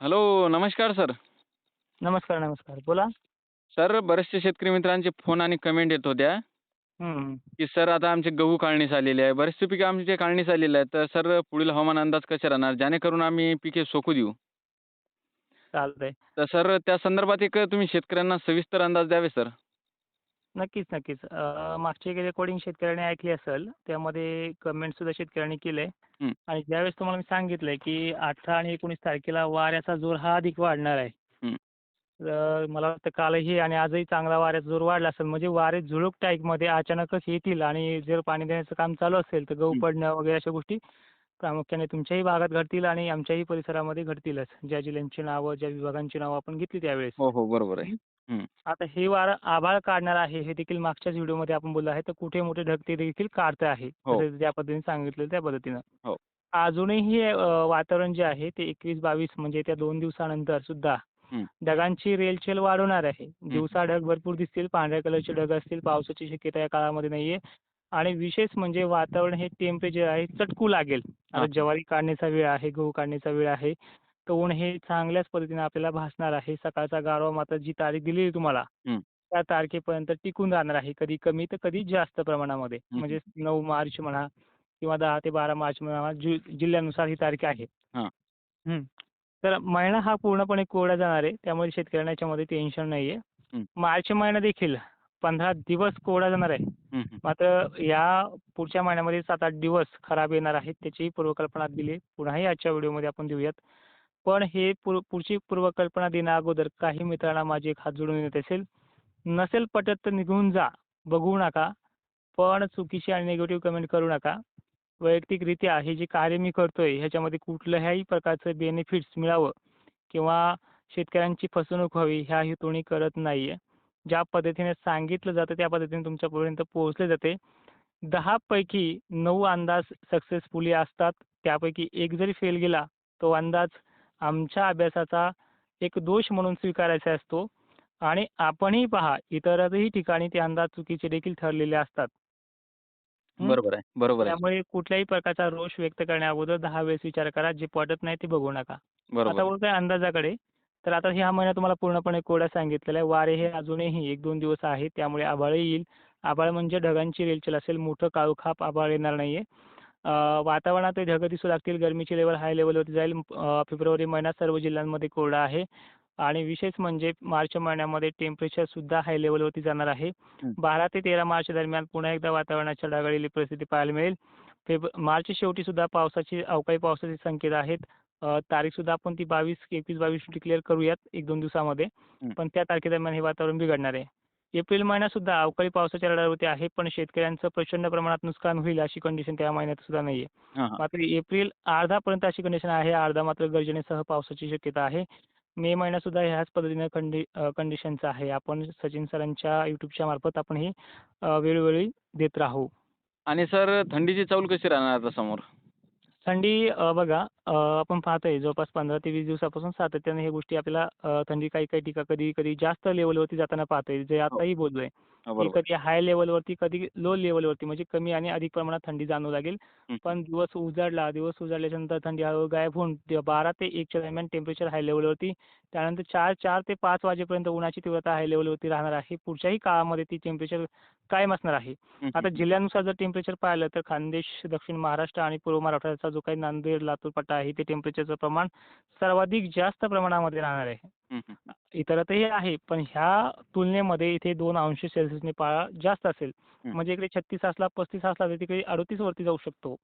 Hello नमस्कार sir. नमस्कार नमस्कार. बोला. सर बरेचसे शेतकरी मित्रांचे फोन आणि कमेंट येत होत्या. की सर आता आमचे गहू काढणीस आलेले आहे. बरेचसे पिके आमचे काढणीस आलेले आहेत तर सर पुढील हवामान अंदाज कसे राहणार? जेणेकरून आम्ही पिके सोकू देऊ. चालतंय. तर सर त्या संदर्भात एक तुम्ही शेतकऱ्यांना सविस्तर अंदाज द्यावे सर. नक्कीच नक्कीच. अं, मागची एक रेकॉर्डिंग शेतकऱ्याने ऐकली असेल त्यामध्ये कमेंट सुद्धा शेतकऱ्यांनी केलंय. हं. आणि ज्यावेळेस तुम्हाला मी सांगितलंय की अठरा आणि एकोणीस तारखेला वाऱ्याचा जोर हा अधिक वाढणार आहे. हं. तर मला वाटतं कालही आणि आजही चांगला वाऱ्याचा जोर वाढला असेल म्हणजे वारे झुळूक टाईपमध्ये अचानकच येतील आणि जर पाणी देण्याचं काम चालू असेल तर गहू हं. पडणं वगैरे अशा गोष्टी प्रामुख्याने तुमच्याही भागात घडतील आणि आमच्याही परिसरामध्ये घडतीलच. ज्या जिल्ह्यांची नावं ज्या विभागांची नावं आपण घेतली त्यावेळेस. हो हो. बरोबर आहे. आता हे वारं आभाळ काढणार आहे हे देखील मागच्याच व्हिडिओमध्ये आपण बोललो आहे. तर कुठे मोठे ढग ते देखील काढतं आहे. हो. ज्या पद्धतीने सांगितलं त्या पद्धतीनं. हो. अजूनही अं, वातावरण जे आहे ते एकवीस बावीस म्हणजे त्या दोन दिवसानंतर सुद्धा. ढगांची रेलचेल वाढवणार आहे. दिवसा ढग भरपूर दिसतील पांढऱ्या कलरचे ढग असतील पावसाची शक्यता या काळामध्ये नाहीये. आणि विशेष म्हणजे वातावरण हे टेम्परेचर आहे चटकू लागेल. आता हा. ज्वारी काढण्याचा वेळ आहे गहू काढण्याचा वेळ आहे. तर ऊन हे चांगल्याच पद्धतीने आपल्याला भासणार आहे सकाळचा गारवा मात्र जी तारीख दिली आहे तुम्हाला हं. त्या तारखेपर्यंत टिकून राहणार आहे कधी कमी तर कधी जास्त प्रमाणामध्ये हं. म्हणजे नऊ मार्च म्हणा किंवा दहा ते बारा मार्च म्हणा जि जिल्ह्यानुसार ही तारीख आहे हा. हं. तर महिना हा पूर्णपणे कोरडा जाणार आहे त्यामुळे शेतकऱ्यांना याच्यामध्ये टेन्शन नाहीये हं. मार्च महिना देखील पंधरा दिवस कोरडा जाणार आहे हं, हं. मात्र या पुढच्या महिन्यामध्ये सात आठ दिवस खराब येणार आहेत त्याचीही पूर्वकल्पना दिली. पुन्हाही आजच्या व्हिडिओमध्ये आपण देऊयात पण हे पूर पुढची पूर्वकल्पना देण्या अगोदर काही मित्रांना माझी एक हात जोडून येत असेल. नसेल पटत तर निघून जा. बघू नका. पण चुकीची आणि निगेटिव्ह कमेंट करू नका. वैयक्तिकरित्या हे जे कार्य मी करतोय ह्याच्यामध्ये कुठल्याही प्रकारचं बेनिफिट्स मिळावं किंवा शेतकऱ्यांची फसवणूक व्हावी ह्या हेतूने करत नाहीये. ज्या पद्धतीने सांगितलं जातं त्या पद्धतीने तुमच्यापर्यंत पोहोचले जाते. दहापैकी नऊ अंदाज सक्सेसफुली असतात. त्यापैकी एक जरी फेल गेला तो अंदाज आमच्या अभ्यासाचा एक दोष म्हणून स्वीकारायचा असतो. आणि आपणही पहा इतरही ठिकाणी ते अंदाज चुकीचे देखील ठरलेले असतात? बरोबर आहे बरोबर आहे. त्यामुळे कुठल्याही प्रकारचा रोष व्यक्त करण्या अगोदर दहा वेळेस विचार करा जे पटत नाही ते बघू नका. बरोबर. आता. बोलतोय अंदाजाकडे. तर आता ह्या महिना तुम्हाला पूर्णपणे कोरडा सांगितलेला आहे. वारे हे अजूनही एक दोन दिवस आहे त्यामुळे आभाळही येईल. आभाळ म्हणजे ढगांची रेलचेल असेल. मोठं काळोखाप आभाळ येणार नाहीये. अं, वातावरणात ढग दिसू लागतील. गरमीची लेवल हाय लेवलवरती जाईल. फेब्रुवारी महिना सर्व जिल्ह्यांमध्ये कोरडा आहे. आणि विशेष म्हणजे मार्च महिन्यामध्ये टेम्परेचर सुद्धा हाय लेवलवरती जाणार आहे. बारा ते तेरा मार्च दरम्यान पुन्हा एकदा वातावरणाच्या ढगाळलेली परिस्थिती पाहायला मिळेल. फेब मार्च शेवटी सुद्धा पावसाची अवकाळी पावसाचे संकेत आहेत. तारीख सुद्धा आपण ती बावीस एकवीस बावीस डिक्लेअर करूयात एक दोन दिवसामध्ये. पण त्या तारखेदरम्यान हे वातावरण बिघडणार आहे. एप्रिल महिना सुद्धा अवकाळी पावसाच्या रडारवरती आहे पण शेतकऱ्यांचं प्रचंड प्रमाणात नुकसान होईल अशी कंडिशन त्या महिन्यात सुद्धा नाहीये. मात्र एप्रिल अर्धापर्यंत अशी कंडिशन आहे अर्धा मात्र गर्जनेसह पावसाची शक्यता आहे. मे महिना सुद्धा ह्याच पद्धतीने कंडि कंडिशनचा आहे. आपण सचिन सरांच्या युट्यूबच्या मार्फत आपण हे वेळोवेळी देत राहू. आणि सर थंडीची चाऊल कशी राहणार आता समोर? थंडी बघा आपण पाहतोय जवळपास पंधरा ते वीस दिवसापासून सातत्याने ह्या गोष्टी आपल्याला थंडी काही काही ठिकाणी कधी कधी जास्त लेवलवरती जाताना पाहतोय जे आताही बोललोय. हो, बरोबर. कधी हाय लेवलवरती कधी लो लेवलवरती म्हणजे कमी आणि अधिक प्रमाणात थंडी जाणवू लागेल. पण दिवस उजाडला दिवस उजाडल्याच्या नंतर थंडी हळूहळू गायब होऊन ते बारा ते एकच्या दरम्यान टेम्परेचर हाय लेवलवरती त्यानंतर चार चार ते पाच वाजेपर्यंत उन्हाची तीव्रता हाय लेवलवरती राहणार आहे. पुढच्याही काळामध्ये ती टेम्परेचर कायम असणार आहे. आता. जिल्ह्यानुसार जर टेम्परेचर पाहिलं तर खानदेश दक्षिण महाराष्ट्र आणि पूर्व मराठवाड्याचा जो काही नांदेड लातूर पट्टा आहे ते टेम्परेचरचं प्रमाण सर्वाधिक जास्त प्रमाणामध्ये राहणार आहे. हं, हं. इतरत्रही आहे पण ह्या तुलनेमध्ये इथे दोन अंश सेल्सिअसने पारा जास्त असेल. म्हणजे इकडे छत्तीस असला पस्तीस असला तर तिकडे अडतीस वरती जाऊ शकतो.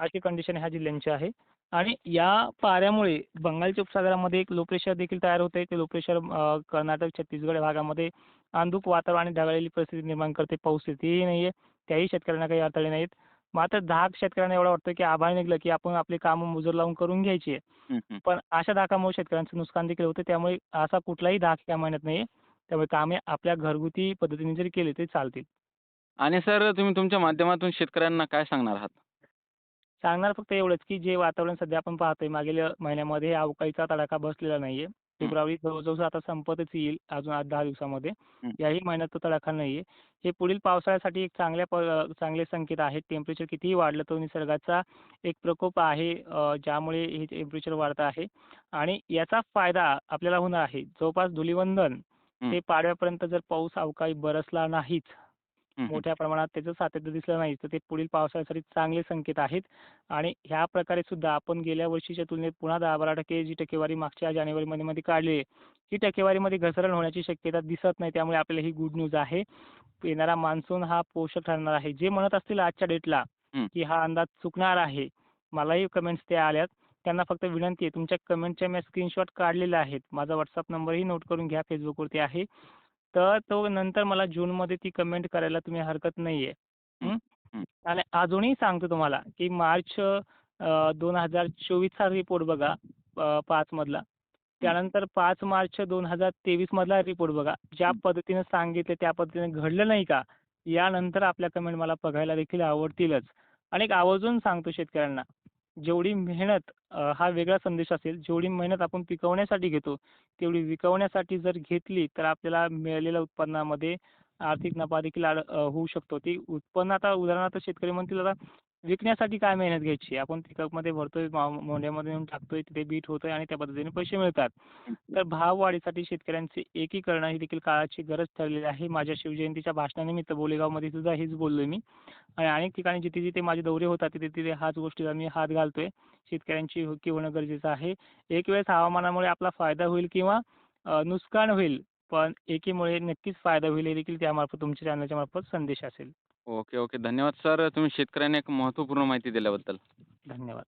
अशी कंडिशन ह्या जिल्ह्यांची आहे आणि या पाऱ्यामुळे बंगालच्या उपसागरामध्ये एक लो प्रेशर देखील तयार होते ते लो प्रेशर कर्नाटक छत्तीसगड भागामध्ये अंधुक वातावरण आणि ढगाळलेली परिस्थिती निर्माण करते पाऊस येतेही नाहीये त्याही शेतकऱ्यांना काही अडथळे नाहीत मात्र दहा शेतकऱ्यांना एवढं वाटतं की आभाळ निघलं की आपण आपली कामं मुजूर लावून करून घ्यायची आहे. पण अशा धाकामुळे शेतकऱ्यांचं नुकसान देखील होतं. त्यामुळे असा कुठलाही धाक या महिन्यात नाही. त्यामुळे कामे आपल्या घरगुती पद्धतीने जरी केली तरी चालतील. आणि सर तुम्ही तुमच्या माध्यमातून शेतकऱ्यांना काय सांगणार आहात? सांगणार फक्त एवढंच की जे वातावरण सध्या आपण पाहतोय मागील महिन्यामध्ये अवकाळीचा तडाखा बसलेला नाहीये. फेब्रुवारी जवळजवळ आता संपतच येईल अजून आठ दहा दिवसामध्ये. याही महिन्यात तो तडाखा नाही आहे हे पुढील पावसाळ्यासाठी एक चांगल्या चांगले संकेत आहेत टेम्परेचर कितीही वाढलं तो निसर्गाचा एक प्रकोप आहे ज्यामुळे हे टेम्परेचर वाढत आहे आणि याचा फायदा आपल्याला होणार आहे जवळपास धुलिवंदन हं. ते पाडव्यापर्यंत जर पाऊस अवकाळी बरसला नाहीच. मोठ्या प्रमाणात त्याचं सातत्य दिसलं नाही. तर ते पुढील पावसाळ्यासाठी चांगले संकेत आहेत. आणि ह्या प्रकारे सुद्धा आपण गेल्या वर्षीच्या तुलनेत पुन्हा दहा बारा टक्के जी टक्केवारी मागच्या जानेवारी महिन्यामध्ये काढली आहे ही टक्केवारीमध्ये घसरण होण्याची शक्यता दिसत नाही. त्यामुळे आपल्याला ही गुड न्यूज आहे. येणारा मान्सून हा पोषक ठरणार आहे. जे म्हणत असतील आजच्या डेटला. की हा अंदाज चुकणार आहे मलाही कमेंट्स त्या आल्यात. त्यांना फक्त विनंती आहे तुमच्या कमेंटच्या मी स्क्रीनशॉट काढलेले आहेत. माझा व्हॉट्सअप नंबरही नोट करून घ्या फेसबुकवरती आहे. तर तो नंतर मला जूनमध्ये ती कमेंट करायला तुम्ही हरकत नाही आहे. आणि अजूनही सांगतो तुम्हाला की मार्च दोन हजार चोवीसचा रिपोर्ट बघा पाचमधला त्यानंतर पाच मार्च दोन हजार तेवीसमधला रिपोर्ट बघा. ज्या पद्धतीनं सांगितलं त्या पद्धतीने घडलं नाही का यानंतर आपल्या कमेंट मला बघायला देखील आवडतीलच. आणि एक आवर्जून सांगतो शेतकऱ्यांना जेवढी मेहनत हा वेगळा संदेश असेल जेवढी मेहनत आपण पिकवण्यासाठी घेतो तेवढी विकवण्यासाठी जर घेतली तर आपल्याला मिळालेल्या उत्पन्नामध्ये आर्थिक नफा देखील होऊ शकतो. ती उत्पन्न आता उदाहरणार्थ शेतकरी म्हणतील आता विकण्यासाठी काय मेहनत घ्यायची? आपण पिकअपमध्ये भरतोय मा- मोंढ्यामध्ये नेऊन टाकतोय तिथे बीट होतोय आणि त्या पद्धतीने पैसे मिळतात. तर भाववाढीसाठी शेतकऱ्यांचे एकीकरण ही देखील काळाची गरज ठरलेली आहे. माझ्या शिवजयंतीच्या भाषणानिमित्त बोलेगावमध्ये सुद्धा हेच बोललोय मी. आणि अनेक ठिकाणी जिथे जिथे माझे दौरे होतात तिथे तिथे हाच गोष्टीला मी हात घालतोय. शेतकऱ्यांची हुकी होणं गरजेचं आहे. एक वेळेस हवामानामुळे आपला फायदा होईल किंवा नुकसान होईल पण एकीमुळे नक्कीच फायदा होईल हे देखील त्यामार्फत तुमच्या चॅनलच्या मार्फत संदेश असेल. Okay okay. धन्यवाद सर. तुम्ही शेतकऱ्यांना एक महत्त्वपूर्ण माहिती दिल्याबद्दल. धन्यवाद.